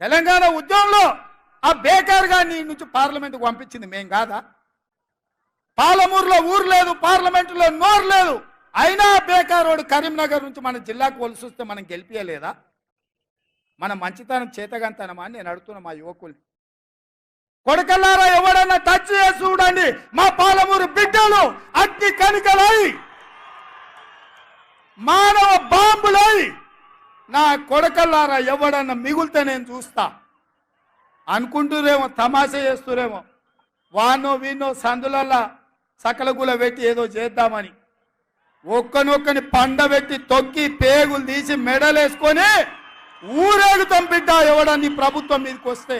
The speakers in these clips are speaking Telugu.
తెలంగాణ ఉద్యమంలో ఆ బేకార్గా నీ నుంచి పార్లమెంట్కి పంపించింది మేం కాదా? పాలమూరులో ఊరు లేదు పార్లమెంటులో నోరు లేదు. అయినా బేకారోడు కరీంనగర్ నుంచి మన జిల్లాకు వలసి వస్తే మనం గెలిపించలేదా మన మంచితనం చేతగంతనమా అని నేను అడుగుతున్నా మా యువకుల్ని. కొడకల్లారా ఎవడన్నా టచ్ చేసి చూడండి. మా పాలమూరు బిడ్డలు అగ్ని కనికలై మానవ బాంబులై నా కొడకల్లారా ఎవడన్నా మిగులుతే నేను చూస్తా. అనుకుంటురేమో తమాషా చేస్తురేమో. వానో వీనో సందులల్లా సకలగుల పెట్టి ఏదో చేద్దామని. ఒక్కనొక్కని పండబెట్టి తొక్కి పేగులు తీసి మెడలేసుకొని ఊరేగుతాం బిడ్డ ఎవడని ప్రభుత్వం మీదకి వస్తే.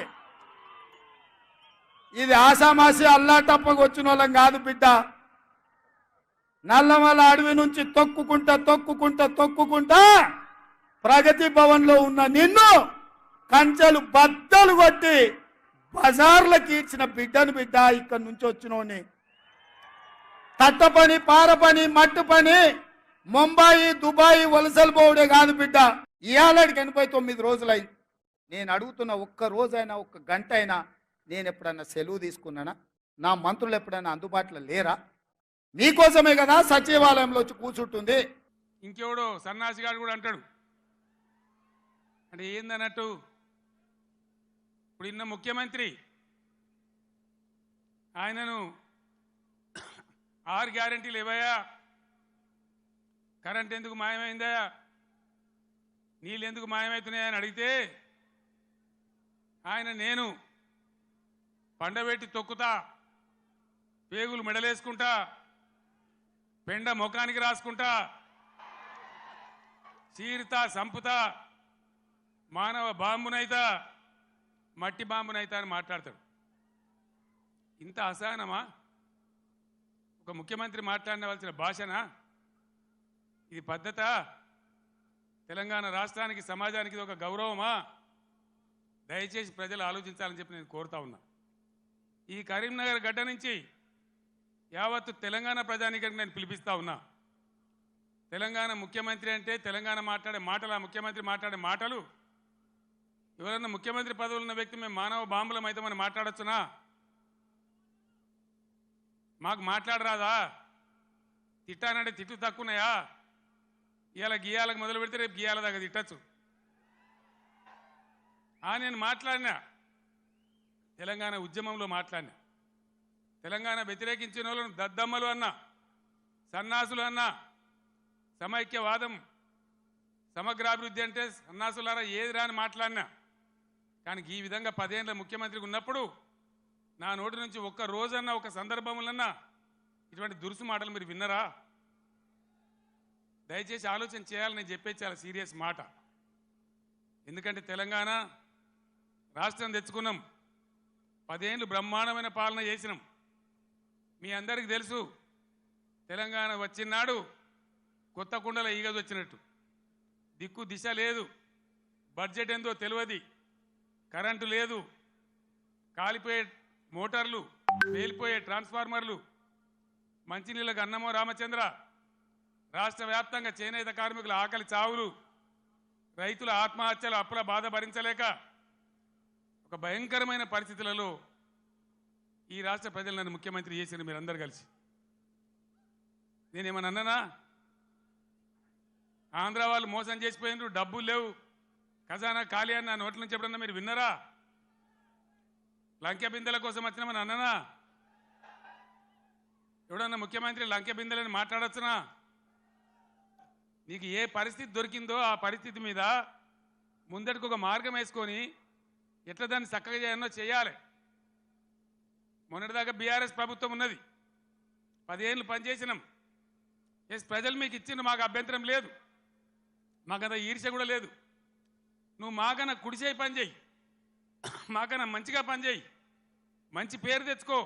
ఇది ఆసామాసి అల్లాటప్పకు వచ్చిన వాళ్ళం కాదు బిడ్డ. నల్లమల అడవి నుంచి తొక్కుకుంటా తొక్కుకుంటా తొక్కుకుంటా ప్రగతి భవన్లో ఉన్న నిన్ను కంచెలు బద్దలు కొట్టి బజార్లకు ఇచ్చిన బిడ్డను బిడ్డ ఇక్కడి నుంచి వచ్చినోని. తట్ట పని పార పని మట్టు పని ముంబాయి దుబాయ్ వలసలు పోవడే కాదు బిడ్డ. ఇవాళకి ఎనభై తొమ్మిది రోజులైంది. నేను అడుగుతున్న ఒక్క రోజైనా ఒక్క గంట అయినా నేను ఎప్పుడన్నా సెలవు తీసుకున్నానా? నా మంత్రులు ఎప్పుడైనా అందుబాటులో లేరా? మీకోసమే కదా సచివాలయంలో వచ్చి కూర్చుంటుంది. ఇంకెవడో సన్నాసి గారు కూడా అంటాడు అంటే ఏందన్నట్టు? ఇప్పుడు ఇన్న ముఖ్యమంత్రి ఆయనను ఆరు గ్యారంటీలు ఇవ్వయా? కరెంట్ ఎందుకు మాయమైందా? నీళ్ళు ఎందుకు మాయమవుతున్నాయని అడిగితే ఆయన నేను పండబెట్టి తొక్కుతా పేగులు మెడలేసుకుంటా పెండ ముఖానికి రాసుకుంటా చీరుతా సంపుతా మానవ బాంబునైతా మట్టి బాంబునైతా అని మాట్లాడతాడు. ఇంత అసహనమా? ఒక ముఖ్యమంత్రి మాట్లాడవలసిన భాషనా? ఇది పద్ధత? తెలంగాణ రాష్ట్రానికి సమాజానికి ఇది ఒక గౌరవమా? దయచేసి ప్రజలు ఆలోచించాలని చెప్పి నేను కోరుతా ఉన్నా. ఈ కరీంనగర్ గడ్డ నుంచి యావత్తు తెలంగాణ ప్రజానికి నేను పిలిపిస్తా ఉన్నా. తెలంగాణ ముఖ్యమంత్రి అంటే తెలంగాణ మాట్లాడే మాటలు ఆ ముఖ్యమంత్రి మాట్లాడే మాటలు ఎవరైనా ముఖ్యమంత్రి పదవులు ఉన్న వ్యక్తి మేము మానవ బాంబులం అయితే మనం మాట్లాడొచ్చునా? మాకు మాట్లాడరాదా? తిట్టానంటే తిట్టు తక్కువన్నాయా? ఇవాళ గీయాలకు మొదలు పెడితే రేపు గీయాల దాకా తిట్టచ్చు. ఆ నేను మాట్లాడినా. తెలంగాణ ఉద్యమంలో మాట్లాడినా. తెలంగాణ వ్యతిరేకించిన వాళ్ళను దద్దమ్మలు అన్నా సన్నాసులు అన్నా సమైక్యవాదం సమగ్రాభివృద్ధి అంటే సన్నాసులారా ఏది రాని మాట్లాడినా. కానీ ఈ విధంగా పదేళ్ళ ముఖ్యమంత్రికి ఉన్నప్పుడు నా నోటి నుంచి ఒక్క రోజన్నా ఒక సందర్భములన్నా ఇటువంటి దురుసు మాటలు మీరు విన్నరా? దయచేసి ఆలోచన చేయాలని నేను చెప్పే చాలా సీరియస్ మాట. ఎందుకంటే తెలంగాణ రాష్ట్రం తెచ్చుకున్నాం. పదేళ్ళు బ్రహ్మాండమైన పాలన చేసినాం. మీ అందరికీ తెలుసు తెలంగాణ వచ్చినాడు కొత్త కుండల ఈగదు వచ్చినట్టు దిక్కు దిశ లేదు. బడ్జెట్ ఏందో తెలియదు కరెంటు లేదు. కాలిపోయే మోటార్లు పేలిపోయే ట్రాన్స్ఫార్మర్లు మంచినీళ్ళకు అన్నమో రామచంద్ర రాష్ట్ర వ్యాప్తంగా చేనేత కార్మికుల ఆకలి చావులు రైతుల ఆత్మహత్యలు అప్పుల బాధ భరించలేక ఒక భయంకరమైన పరిస్థితులలో ఈ రాష్ట్ర ప్రజలు నన్ను ముఖ్యమంత్రి చేసిన మీరందరూ కలిసి. నేనేమన్నా అన్ననా? ఆంధ్ర వాళ్ళు మోసం చేసిపోయినారు డబ్బులు లేవు. ఖజానా ఖాళీ అని నా నోట్ల నుంచి ఎప్పుడన్నా మీరు విన్నారా? లంకె బిందెల కోసం వచ్చినామని అన్ననా? ఎవడన్నా ముఖ్యమంత్రి లంకె బిందెలని మాట్లాడచ్చునా? నీకు ఏ పరిస్థితి దొరికిందో ఆ పరిస్థితి మీద ముందటికి ఒక మార్గం వేసుకొని ఎట్లా దాన్ని చక్కగా చేయాలో చేయాలి. మొన్నటిదాకా బీఆర్ఎస్ ప్రభుత్వం ఉన్నది. పదేళ్ళు పనిచేసినాం. ఎస్ ప్రజలు మీకు ఇచ్చిన మాకు అభ్యంతరం లేదు. మాకంత ఈర్ష కూడా లేదు. నువ్వు మాకన్నా కుడిచేయి పని చేయి. మంచిగా పని చేయి. మంచి పేరు తెచ్చుకో.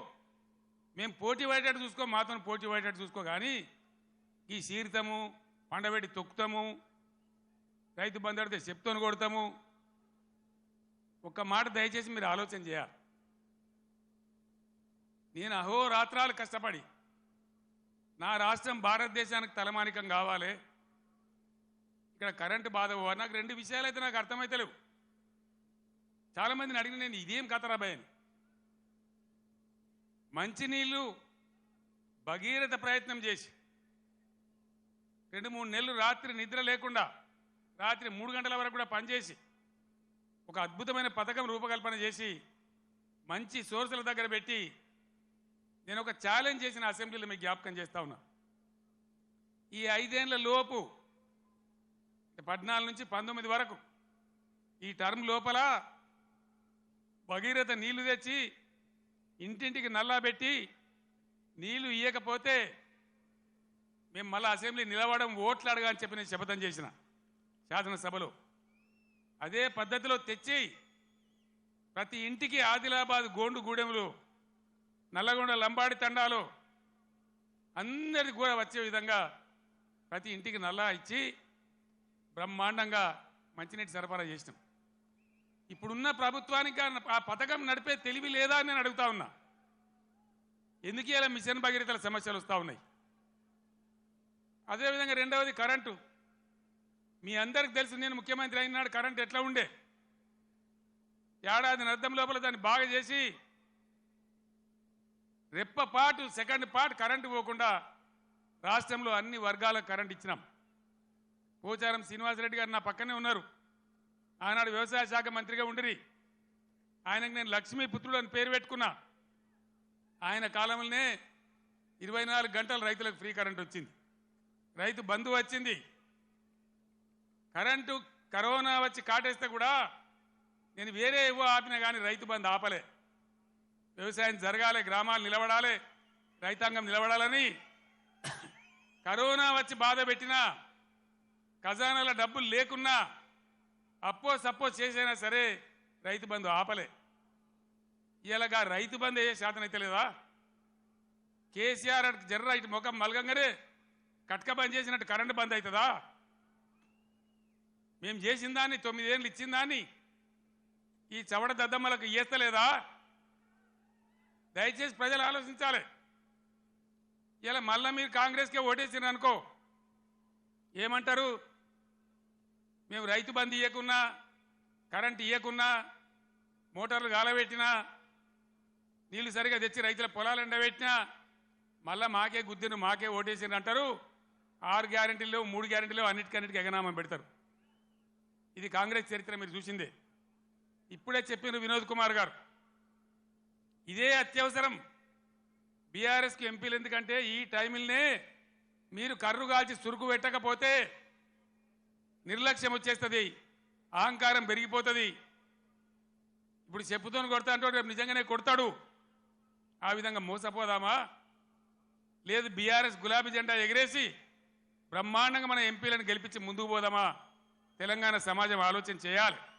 మేము పోటీ పడేటట్టు చూసుకో మాతో పోటీ పడేటట్టు చూసుకో కానీ ఈ సీరితము పండబెట్టి తొక్కుతాము రైతు బంధడితే చెప్తోని కొడతాము. ఒక్క మాట దయచేసి మీరు ఆలోచన చేయాలి. నేను అహోరాత్రాలు కష్టపడి నా రాష్ట్రం భారతదేశానికి తలమానికం కావాలి. ఇక్కడ కరెంటు బాధ నాకు రెండు విషయాలు అయితే నాకు అర్థమైతలేవు చాలా మందిని అడిగిన నేను ఇదేం కథరా రాబాయ్ అని. మంచినీళ్ళు భగీరథ ప్రయత్నం చేసి రెండు మూడు నెలలు రాత్రి నిద్ర లేకుండా రాత్రి మూడు గంటల వరకు కూడా పనిచేసి ఒక అద్భుతమైన పథకం రూపకల్పన చేసి మంచి సోర్సుల దగ్గర పెట్టి నేను ఒక ఛాలెంజ్ చేసిన అసెంబ్లీలో మీకు జ్ఞాపకం చేస్తా ఉన్నా. ఈ ఐదేళ్ళ లోపు పద్నాలుగు నుంచి పంతొమ్మిది వరకు ఈ టర్మ్ లోపల భగీరథ నీళ్ళు తెచ్చి ఇంటింటికి నల్లా పెట్టి నీళ్ళు ఇయ్యకపోతే మేము మళ్ళీ అసెంబ్లీ నిలవడం ఓట్లు అడగా అని చెప్పి నేను శపథం చేసిన శాసనసభలో. అదే పద్ధతిలో తెచ్చి ప్రతి ఇంటికి ఆదిలాబాద్ గోండు గూడెములు నల్లగొండ లంబాడి తండాలు అందరికి కూడా వచ్చే విధంగా ప్రతి ఇంటికి నల్లా ఇచ్చి బ్రహ్మాండంగా మంచినీటి సరఫరా చేసినాం. ఇప్పుడున్న ప్రభుత్వానికి ఆ- పథకం నడిపే తెలివి లేదా అని నేను అడుగుతా ఉన్నా. ఎందుకు ఇలా మిషన్ భగీరథల సమస్యలు వస్తూ ఉన్నాయి? అదేవిధంగా రెండవది కరెంటు. మీ అందరికి తెలుసు నేను ముఖ్యమంత్రి అయినాడు కరెంట్ ఎట్లా ఉండే? ఏడాది అర్థం లోపల దాన్ని బాగా చేసి రెప్ప పాటు సెకండ్ పార్ట్ కరెంటు పోకుండా రాష్ట్రంలో అన్ని వర్గాలకు కరెంట్ ఇచ్చినాం. పోచారం శ్రీనివాసరెడ్డి గారు నా పక్కనే ఉన్నారు. ఆనాడు వ్యవసాయ శాఖ మంత్రిగా ఉండిరి. ఆయనకు నేను లక్ష్మీ పుత్రుడు అని పేరు పెట్టుకున్నా. ఆయన కాలంలోనే ఇరవై నాలుగు గంటలు రైతులకు ఫ్రీ కరెంట్ వచ్చింది. రైతు బంధు వచ్చింది. కరెంటు కరోనా వచ్చి కాటేస్తే కూడా నేను వేరే ఏవో ఆపినా కానీ రైతు బంధు ఆపలే. వ్యవసాయం జరగాలి గ్రామాలు నిలబడాలి రైతాంగం నిలబడాలని కరోనా వచ్చి బాధ పెట్టినా ఖజానాలో డబ్బులు లేకున్నా అప్పో సప్పో చేసైనా సరే రైతు బంధు ఆపలే. ఇలాగా రైతు బంధు ఏ శాతం అయితే లేదా? కేసీఆర్ అటు జర్ర ఇటు ముఖం మలగంగానే కట్క బంద్ చేసినట్టు కరెంటు బంద్ అవుతుందా మేము చేసిన దాన్ని తొమ్మిదేళ్ళు ఇచ్చిన దాన్ని ఈ చవడ దద్దమ్మలకు ఇస్తలేదా దయచేసి ప్రజలు ఆలోచించాలి. ఇలా మళ్ళా మీరు కాంగ్రెస్కే ఓటేసినారు అనుకో. ఏమంటారు? మేము రైతు బంద్ ఇవ్వకున్నా కరెంట్ ఇవ్వకున్నా మోటార్లు గాలబెట్టినా నీళ్ళు సరిగా తెచ్చి రైతుల పొలాలు ఎండబెట్టినా మళ్ళా మాకే గుద్దిను మాకే ఓటేసినారు అంటారు. ఆరు గ్యారెంటీలు మూడు గ్యారెంటీలు అన్నిటికన్నిటికీ ఎగనామం పెడతారు. ఇది కాంగ్రెస్ చరిత్ర మీరు చూసిందే. ఇప్పుడే చెప్పిన వినోద్ కుమార్ గారు. ఇదే అత్యవసరం. బీఆర్ఎస్కి ఎంపీలు ఎందుకంటే ఈ టైంలనే మీరు కర్రు కాల్చి సురుకు పెట్టకపోతే నిర్లక్ష్యం వచ్చేస్తుంది. అహంకారం పెరిగిపోతుంది. ఇప్పుడు చెప్పుతోని కొడతా అంటే రేపు నిజంగానే కొడతాడు. ఆ విధంగా మోసపోదామా? లేదు బీఆర్ఎస్ గులాబీ జెండా ఎగిరేసి బ్రహ్మాండంగా మన ఎంపీలను గెలిపించి ముందుకు పోదామా? తెలంగాణ సమాజం ఆలోచన చేయాలి.